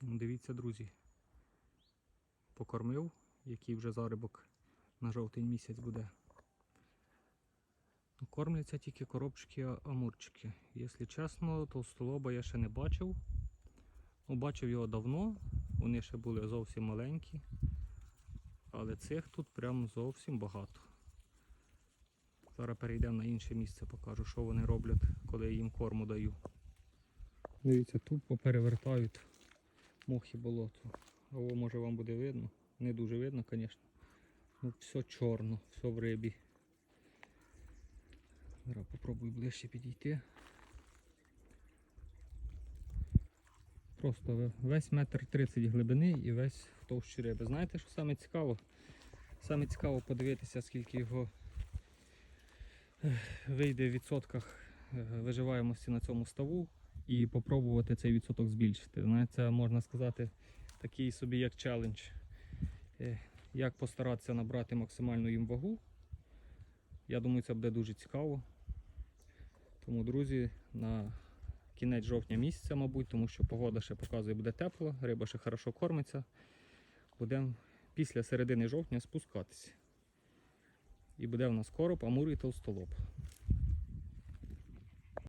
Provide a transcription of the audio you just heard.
Ну, Дивіться, друзі. Покормив, який вже зарибок на жовтень місяць буде. Ну, Кормляться тільки коробчики амурчики. Якщо чесно, толстолоба я ще не бачив. Ну, бачив його давно, вони ще були зовсім маленькі. Але цих тут прям зовсім багато. Зараз перейдемо на інше місце, покажу, що вони роблять, коли я їм корму даю. Дивіться, тупо перевертають мохи болото. О, може вам буде видно. Не дуже видно, звісно. Ну, все чорно, все в рибі. Зараз попробую ближче підійти. Просто весь метр тридцять глибини і весь в товщі риби. Знаєте, що саме цікаво? Саме цікаво подивитися, скільки його вийде в відсотках е, виживаємості на цьому ставу і попробувати цей відсоток збільшити. Це можна сказати такий собі як челендж. Як постаратися набрати максимальну їм вагу. Я думаю, це буде дуже цікаво. Тому, друзі, на кінець жовтня місяця, мабуть, тому що погода ще показує, буде тепло, риба ще хорошо кормиться. Будемо після середини жовтня спускатися. І буде в нас короб, амур і толстолоб.